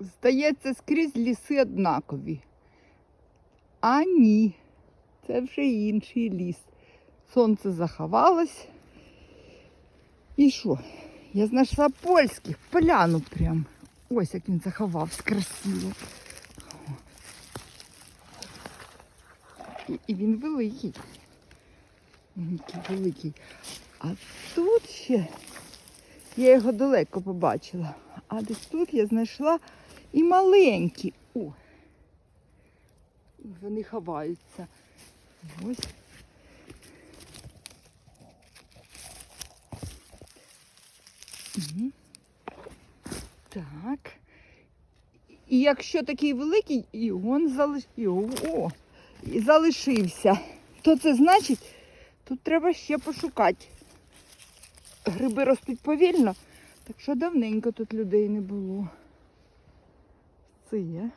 Здається, скрізь ліси однакові. А ні, це вже інший ліс. Сонце заховалось. І що? Я знайшла польських, поляну прям. Ось як він заховався красиво. І, і він великий. Він великий. А тут ще я його далеко побачила. А десь тут я знайшла і маленькі. О! Вони ховаються. Ось. Мгм. Так. І якщо такий великий, і він залиш... і, о, і залишився, то це значить, тут треба ще пошукати. Гриби ростуть повільно, так що давненько тут людей не було. Це є.